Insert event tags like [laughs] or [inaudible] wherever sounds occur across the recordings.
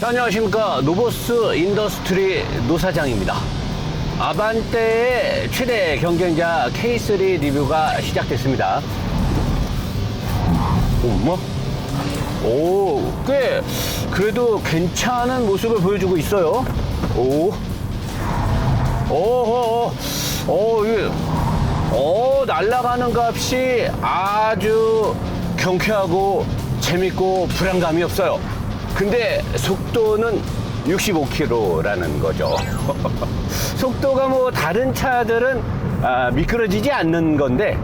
자, 안녕하십니까. 노보스 인더스트리 노사장입니다. 아반떼의 최대 경쟁자 K3 리뷰가 시작됐습니다. 어머? 오, 꽤, 그래도 괜찮은 모습을 보여주고 있어요. 오. 오, 오, 오, 오, 이게, 오, 날아가는 값이 아주 경쾌하고 재밌고 불안감이 없어요. 근데 속도는 65km라는 거죠. [laughs] 속도가 뭐 다른 차들은 아, 미끄러지지 않는 건데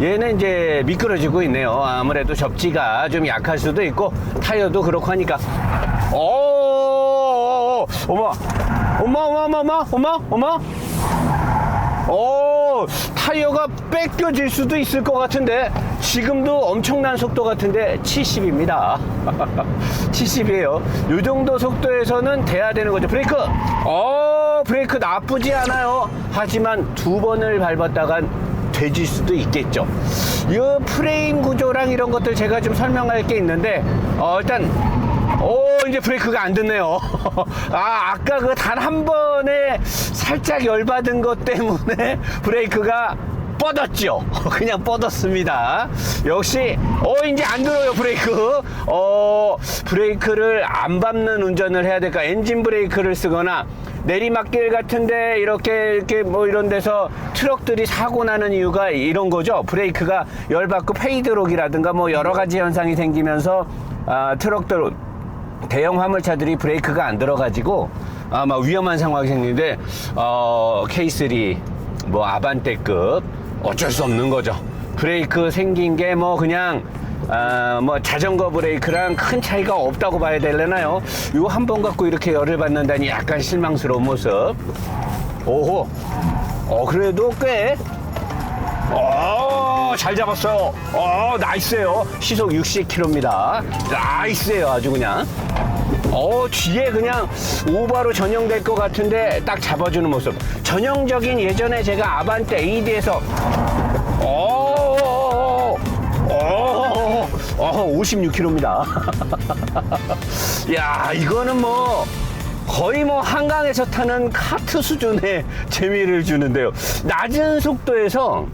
얘는 이제 미끄러지고 있네요. 아무래도 접지가 좀 약할 수도 있고 타이어도 그렇고 하니까. 오, 어머, 어머, 어머, 어머, 어머, 어머, 어머. 오, 타이어가 뺏겨질 수도 있을 것 같은데 지금도 엄청난 속도 같은데 70입니다. 70이에요. 이 정도 속도에서는 돼야 되는 거죠. 브레이크. 어, 브레이크 나쁘지 않아요. 하지만 두 번을 밟았다간 돼질 수도 있겠죠. 이 프레임 구조랑 이런 것들 제가 좀 설명할 게 있는데 어, 일단 오 이제 브레이크가 안 듣네요. [laughs] 아 아까 그 단 한 번에 살짝 열받은 것 때문에 [laughs] 브레이크가 뻗었죠. [laughs] 그냥 뻗었습니다. 역시 어 이제 안 들어요 브레이크. 어 브레이크를 안 밟는 운전을 해야 될까? 엔진 브레이크를 쓰거나 내리막길 같은데 이렇게 이렇게 뭐 이런 데서 트럭들이 사고 나는 이유가 이런 거죠. 브레이크가 열받고 페이드록이라든가 뭐 여러 가지 현상이 생기면서 아, 트럭들 대형 화물차들이 브레이크가 안 들어가지고 아마 위험한 상황이 생기는데 어, K3 뭐 아반떼급 어쩔 수 없는 거죠. 브레이크 생긴 게 뭐 그냥 아, 뭐 자전거 브레이크랑 큰 차이가 없다고 봐야 되려나요? 요한번 갖고 이렇게 열을 받는다니 약간 실망스러운 모습. 오호. 어 그래도 꽤 어, 잘 잡았어요. 어, 나이스예요. 시속 60km입니다. 나이스예요, 아주 그냥. 어, 뒤에 그냥 오바로 전용될 것 같은데 딱 잡아주는 모습. 전형적인 예전에 제가 아반떼 AD에서 어, 어, 어, 56km입니다. [laughs] 야, 이거는 뭐 거의 뭐 한강에서 타는 카트 수준의 [laughs] 재미를 주는데요. 낮은 속도에서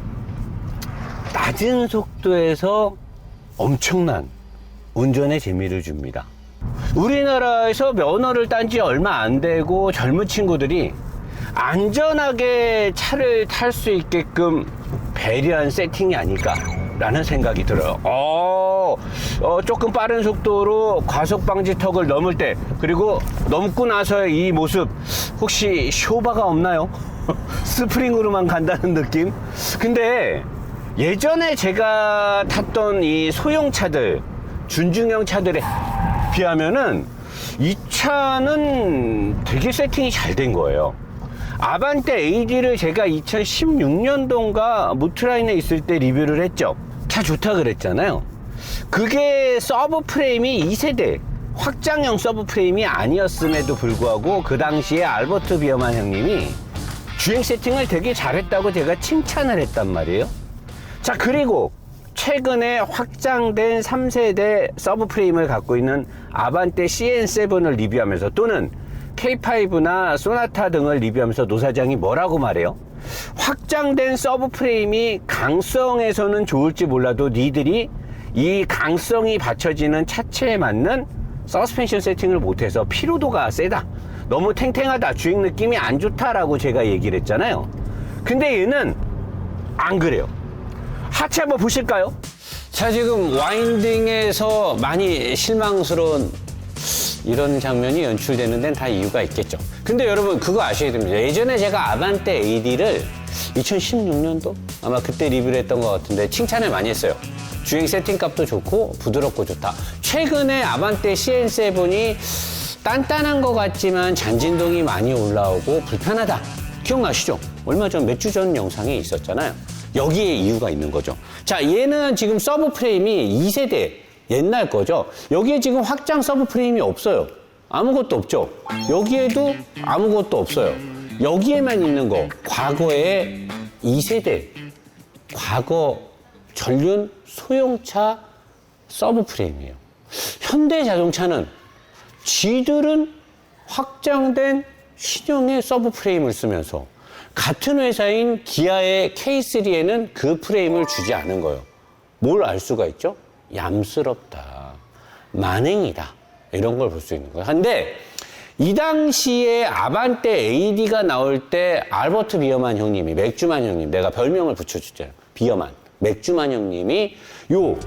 낮은 속도에서 엄청난 운전의 재미를 줍니다. 우리나라에서 면허를 딴 지 얼마 안 되고 젊은 친구들이 안전하게 차를 탈 수 있게끔 배려한 세팅이 아닐까라는 생각이 들어요. 어, 어, 조금 빠른 속도로 과속 방지 턱을 넘을 때 그리고 넘고 나서의 이 모습 혹시 쇼바가 없나요? [laughs] 스프링으로만 간다는 느낌? 근데 예전에 제가 탔던 이 소형차들, 준중형 차들에 비하면은 이 차는 되게 세팅이 잘 된 거예요. 아반떼 AD를 제가 2016년도인가 무트라인에 있을 때 리뷰를 했죠. 차 좋다 그랬잖아요. 그게 서브 프레임이 2세대 확장형 서브 프레임이 아니었음에도 불구하고 그 당시에 알버트 비어만 형님이 주행 세팅을 되게 잘했다고 제가 칭찬을 했단 말이에요. 자, 그리고 최근에 확장된 3세대 서브 프레임을 갖고 있는 아반떼 CN7을 리뷰하면서 또는 K5나 소나타 등을 리뷰하면서 노사장이 뭐라고 말해요? 확장된 서브 프레임이 강성에서는 좋을지 몰라도 니들이 이 강성이 받쳐지는 차체에 맞는 서스펜션 세팅을 못해서 피로도가 세다. 너무 탱탱하다. 주행 느낌이 안 좋다라고 제가 얘기를 했잖아요. 근데 얘는 안 그래요. 하체 한번 보실까요? 자, 지금 와인딩에서 많이 실망스러운 이런 장면이 연출되는 데는 다 이유가 있겠죠. 근데 여러분 그거 아셔야 됩니다. 예전에 제가 아반떼 AD를 2016년도 아마 그때 리뷰를 했던 것 같은데 칭찬을 많이 했어요. 주행 세팅값도 좋고 부드럽고 좋다. 최근에 아반떼 CN7이 단단한 것 같지만 잔진동이 많이 올라오고 불편하다. 기억나시죠? 얼마 전 몇 주 전 영상에 있었잖아요. 여기에 이유가 있는 거죠. 자, 얘는 지금 서브 프레임이 2세대 옛날 거죠. 여기에 지금 확장 서브 프레임이 없어요. 아무것도 없죠. 여기에도 아무것도 없어요. 여기에만 있는 거. 과거에 2세대 과거 전륜 소형차 서브 프레임이에요. 현대 자동차는 지들은 확장된 신형의 서브 프레임을 쓰면서 같은 회사인 기아의 K3에는 그 프레임을 주지 않은 거예요. 뭘 알 수가 있죠? 얌스럽다. 만행이다. 이런 걸 볼 수 있는 거예요. 근데 이 당시에 아반떼 AD가 나올 때 알버트 비어만 형님이 맥주만 형님 내가 별명을 붙여주잖아요. 비어만 맥주만 형님이 요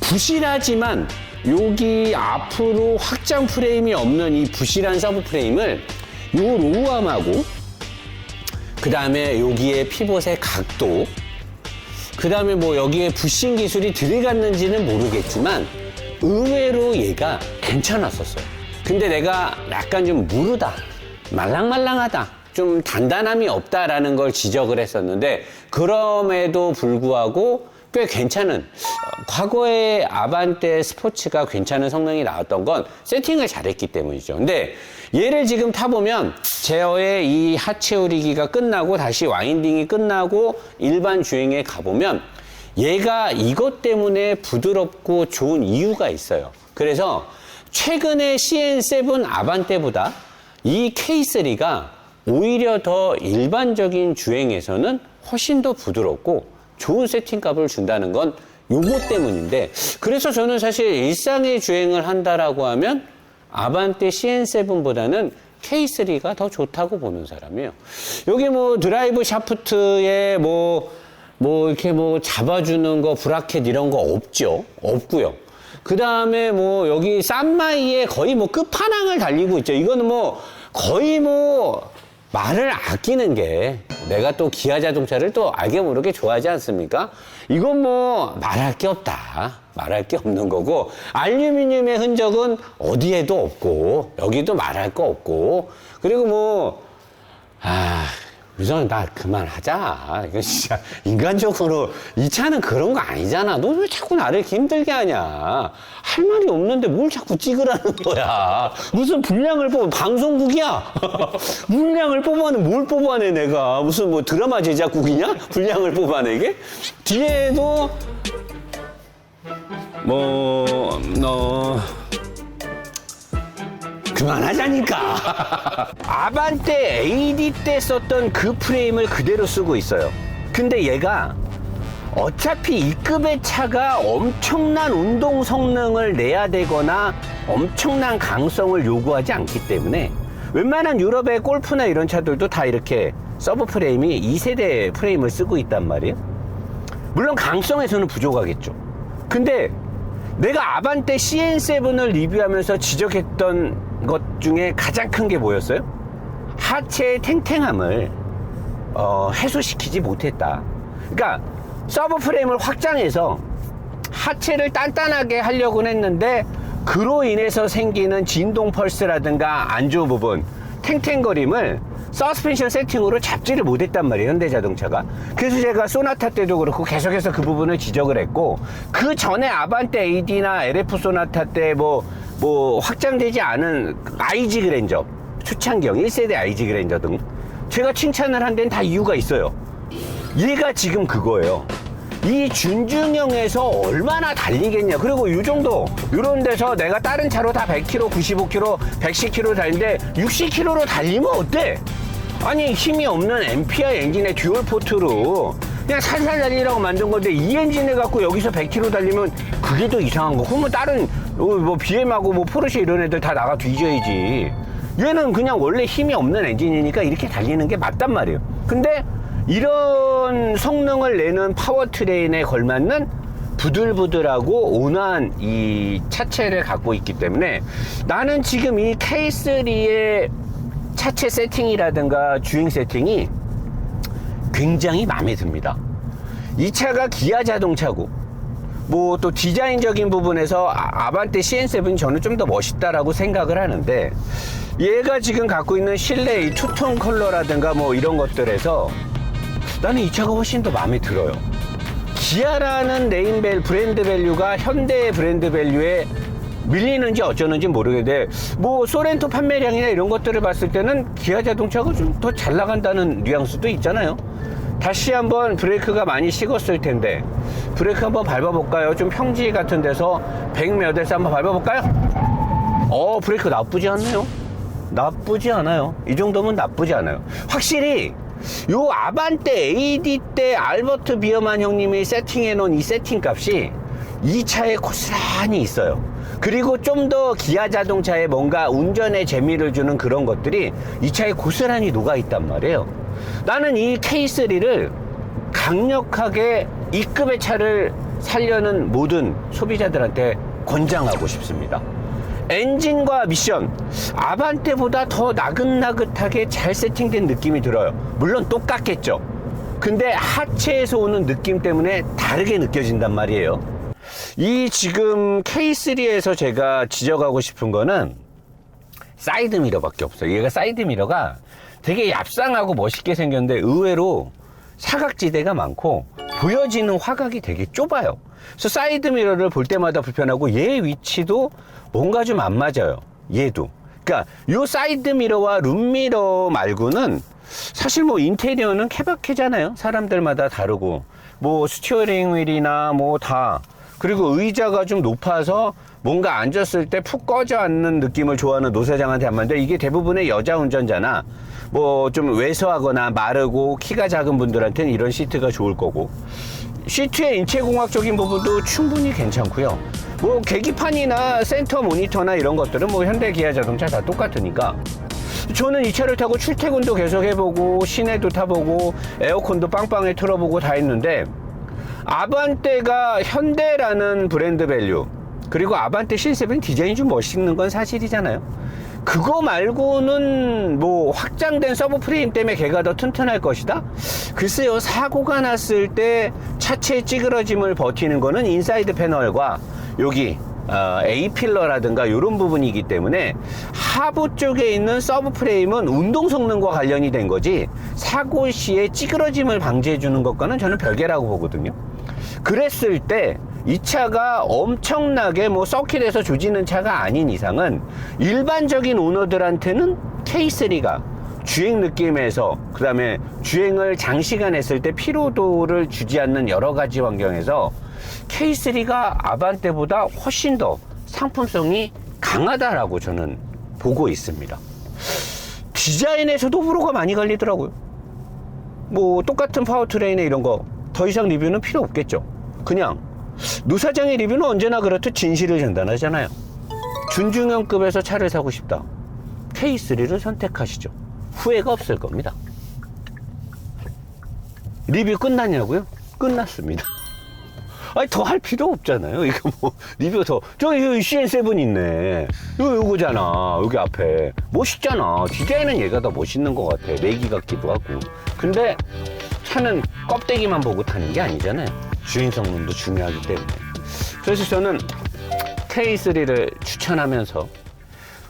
부실하지만 여기 앞으로 확장 프레임이 없는 이 부실한 서브 프레임을 요 로우암하고 그 다음에 여기에 피봇의 각도 그 다음에 뭐 여기에 부싱 기술이 들어갔는지는 모르겠지만 의외로 얘가 괜찮았었어요. 근데 내가 약간 좀 무르다, 말랑말랑하다, 좀 단단함이 없다라는 걸 지적을 했었는데 그럼에도 불구하고 꽤 괜찮은 어, 과거에 아반떼 스포츠가 괜찮은 성능이 나왔던 건 세팅을 잘했기 때문이죠. 근데 얘를 지금 타보면 제어의 이 하체 오리기가 끝나고 다시 와인딩이 끝나고 일반 주행에 가보면 얘가 이것 때문에 부드럽고 좋은 이유가 있어요. 그래서 최근에 CN7 아반떼보다 이 K3가 오히려 더 일반적인 주행에서는 훨씬 더 부드럽고 좋은 세팅값을 준다는 건 요거 때문인데 그래서 저는 사실 일상의 주행을 한다라고 하면 아반떼 CN7보다는 K3가 더 좋다고 보는 사람이에요. 여기 뭐 드라이브 샤프트에 뭐, 뭐 이렇게 뭐 잡아주는 거 브라켓 이런 거 없죠. 없고요. 그 다음에 뭐 여기 쌈마이에 거의 뭐 끝판왕을 달리고 있죠. 이거는 뭐 거의 뭐 말을 아끼는 게 내가 또 기아 자동차를 또 알게 모르게 좋아하지 않습니까? 이건 뭐 말할 게 없다. 말할 게 없는 거고 알루미늄의 흔적은 어디에도 없고 여기도 말할 거 없고 그리고 뭐 아, 유선 나 그만하자. 이거 진짜 인간적으로 이 차는 그런 거 아니잖아. 너 왜 자꾸 나를 이렇게 힘들게 하냐? 할 말이 없는데 뭘 자꾸 찍으라는 거야? 무슨 분량을 뽑아 방송국이야? [laughs] 분량을 뽑아내 뭘 뽑아내 내가 무슨 뭐 드라마 제작국이냐? 분량을 뽑아내게? 뒤에도 뭐너 그만하자니까. 아반떼 AD 때 썼던 그 프레임을 그대로 쓰고 있어요. 근데 얘가 어차피 이 급의 차가 엄청난 운동 성능을 내야 되거나 엄청난 강성을 요구하지 않기 때문에 웬만한 유럽의 골프나 이런 차들도 다 이렇게 서브 프레임이 2세대 프레임을 쓰고 있단 말이에요. 물론 강성에서는 부족하겠죠. 근데 내가 아반떼 CN7을 리뷰하면서 지적했던 것 중에 가장 큰 게 뭐였어요? 하체의 탱탱함을 어, 해소시키지 못했다. 그러니까 서브 프레임을 확장해서 하체를 단단하게 하려고 했는데 그로 인해서 생기는 진동 펄스라든가 안주 부분, 탱탱거림을 서스펜션 세팅으로 잡지를 못했단 말이에요 현대 자동차가 그래서 제가 소나타 때도 그렇고 계속해서 그 부분을 지적을 했고 그 전에 아반떼 AD나 LF 소나타 때뭐 뭐 확장되지 않은 IG 그랜저 초창경 1세대 IG 그랜저 등 제가 칭찬을 한 데는 다 이유가 있어요 얘가 지금 그거예요 이 준중형에서 얼마나 달리겠냐. 그리고 이 정도, 이런 데서 내가 다른 차로 다 100km, 95km, 110km 달리는데 60km로 달리면 어때? 아니, 힘이 없는 MPI 엔진의 듀얼 포트로 그냥 살살 달리라고 만든 건데 이 엔진을 갖고 여기서 100km 달리면 그게 더 이상한 거. 그러면 다른 어, 뭐 BM하고 뭐 포르쉐 이런 애들 다 나가 뒤져야지. 얘는 그냥 원래 힘이 없는 엔진이니까 이렇게 달리는 게 맞단 말이에요. 근데 이런 성능을 내는 파워트레인에 걸맞는 부들부들하고 온화한 이 차체를 갖고 있기 때문에 나는 지금 이 K3의 차체 세팅이라든가 주행 세팅이 굉장히 마음에 듭니다. 이 차가 기아 자동차고 뭐 또 디자인적인 부분에서 아- 아반떼 CN7이 저는 좀 더 멋있다라고 생각을 하는데 얘가 지금 갖고 있는 실내 이 투톤 컬러라든가 뭐 이런 것들에서 나는 이 차가 훨씬 더 마음에 들어요. 기아라는 네임벨 브랜드 밸류가 현대의 브랜드 밸류에 밀리는지 어쩌는지 모르겠는데 뭐 소렌토 판매량이나 이런 것들을 봤을 때는 기아 자동차가 좀 더 잘 나간다는 뉘앙스도 있잖아요. 다시 한번 브레이크가 많이 식었을 텐데 브레이크 한번 밟아볼까요? 좀 평지 같은 데서 100 몇에서 한번 밟아볼까요? 어, 브레이크 나쁘지 않네요. 나쁘지 않아요. 이 정도면 나쁘지 않아요. 확실히 요 아반떼 AD 때 알버트 비어만 형님이 세팅해 놓은 이 세팅 값이 이 차에 고스란히 있어요. 그리고 좀 더 기아 자동차에 뭔가 운전에 재미를 주는 그런 것들이 이 차에 고스란히 녹아 있단 말이에요. 나는 이 K3를 강력하게 이 급의 차를 살려는 모든 소비자들한테 권장하고 싶습니다. 엔진과 미션 아반떼보다 더 나긋나긋하게 잘 세팅된 느낌이 들어요. 물론 똑같겠죠. 근데 하체에서 오는 느낌 때문에 다르게 느껴진단 말이에요. 이 지금 K3에서 제가 지적하고 싶은 거는 사이드 미러밖에 없어요. 얘가 사이드 미러가 되게 얍상하고 멋있게 생겼는데 의외로 사각지대가 많고 보여지는 화각이 되게 좁아요. 그래서 사이드 미러를 볼 때마다 불편하고 얘 위치도 뭔가 좀 안 맞아요. 얘도. 그러니까 요 사이드 미러와 룸 미러 말고는 사실 뭐 인테리어는 케바케잖아요. 사람들마다 다르고 뭐 스티어링 휠이나 뭐 다 그리고 의자가 좀 높아서 뭔가 앉았을 때 푹 꺼져 앉는 느낌을 좋아하는 노사장한테 한 말인데 이게 대부분의 여자 운전자나 뭐 좀 왜소하거나 마르고 키가 작은 분들한테는 이런 시트가 좋을 거고. 시트의 인체공학적인 부분도 충분히 괜찮고요. 뭐 계기판이나 센터 모니터나 이런 것들은 뭐 현대 기아 자동차 다 똑같으니까. 저는 이 차를 타고 출퇴근도 계속 해보고 시내도 타보고 에어컨도 빵빵에 틀어보고 다 했는데 아반떼가 현대라는 브랜드 밸류 그리고 아반떼 실습은 디자인이 좀 멋있는 건 사실이잖아요. 그거 말고는 뭐 확장된 서브 프레임 때문에 걔가 더 튼튼할 것이다? 글쎄요, 사고가 났을 때 차체 찌그러짐을 버티는 거는 인사이드 패널과 여기 어, A 필러라든가 이런 부분이기 때문에 하부 쪽에 있는 서브 프레임은 운동 성능과 관련이 된 거지 사고 시에 찌그러짐을 방지해 주는 것과는 저는 별개라고 보거든요. 그랬을 때 이 차가 엄청나게 뭐 서킷에서 조지는 차가 아닌 이상은 일반적인 오너들한테는 K3가 주행 느낌에서 그 다음에 주행을 장시간 했을 때 피로도를 주지 않는 여러 가지 환경에서 K3가 아반떼보다 훨씬 더 상품성이 강하다라고 저는 보고 있습니다. 디자인에서도 호불호가 많이 갈리더라고요. 뭐 똑같은 파워트레인에 이런 거 더 이상 리뷰는 필요 없겠죠. 그냥 노사장의 리뷰는 언제나 그렇듯 진실을 전달하잖아요. 준중형급에서 차를 사고 싶다. K3를 선택하시죠. 후회가 없을 겁니다. 리뷰 끝났냐고요? 끝났습니다. [laughs] 아니 더 할 필요 없잖아요. 이거 뭐 리뷰 더 저기 여기 CN7 있네. 이거 요거잖아. 여기 앞에 멋있잖아. 디자인은 얘가 더 멋있는 것 같아. 내기 같기도 하고. 근데 차는 껍데기만 보고 타는 게 아니잖아요. 주행 성능도 중요하기 때문에. 그래서 저는 K3를 추천하면서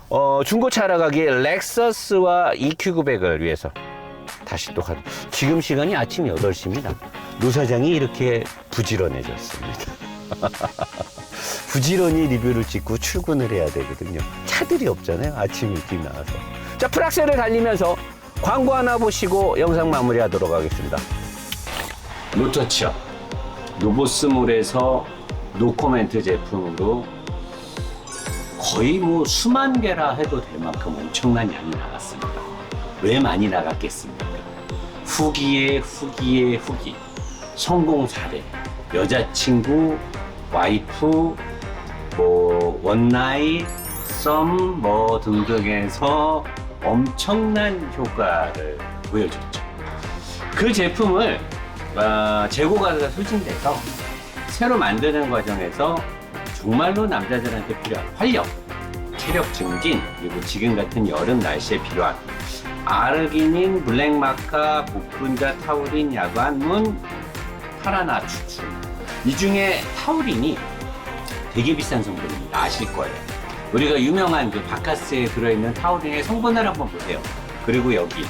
어, 중고차 알아가기에 렉서스와 EQ900을 위해서 다시 또 가. 지금 시간이 아침 8시입니다. 노 사장이 이렇게 부지런해졌습니다. [laughs] 부지런히 리뷰를 찍고 출근을 해야 되거든요. 차들이 없잖아요. 아침 일찍 나와서. 자, 프락셀을 달리면서 광고 하나 보시고 영상 마무리하도록 하겠습니다. 노터치업. 노보스몰에서 노코멘트 제품으로 거의 뭐 수만 개라 해도 될 만큼 엄청난 양이 나갔습니다. 왜 많이 나갔겠습니까? 후기에 후기에 후기. 성공 사례. 여자친구, 와이프, 뭐, 원나잇, 썸, 뭐 등등해서 엄청난 효과를 보여줬죠. 그 제품을 어, 재고가가 소진돼서 새로 만드는 과정에서 정말로 남자들한테 필요한 활력, 체력 증진, 그리고 지금 같은 여름 날씨에 필요한 아르기닌, 블랙마카, 복분자, 타우린, 야관문, 파라나 추출. 이 중에 타우린이 되게 비싼 성분입니다. 아실 거예요. 우리가 유명한 그 바카스에 들어있는 타우린의 성분을 한번 보세요. 그리고 여기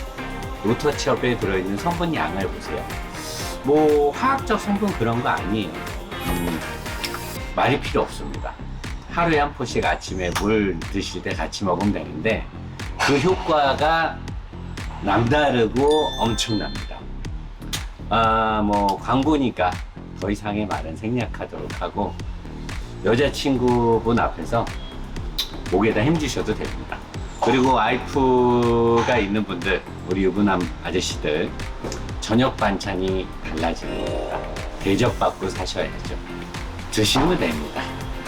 로터치업에 들어있는 성분 양을 보세요. 뭐 화학적 성분 그런 거 아니에요. 음, 말이 필요 없습니다. 하루에 한 포씩 아침에 물 드실 때 같이 먹으면 되는데 그 효과가 남다르고 엄청납니다. 아, 뭐 광고니까 더 이상의 말은 생략하도록 하고 여자친구분 앞에서 목에다 힘주셔도 됩니다. 그리고 와이프가 있는 분들, 우리 유부남 아저씨들, 저녁 반찬이 달라집니다. 대접받고 사셔야죠. 드시면 됩니다.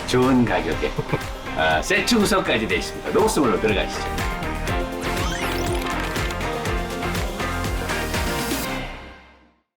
좋은 가격에. [laughs] 아, 세트 구성까지 되어 있습니다. 녹스물로 들어가시죠.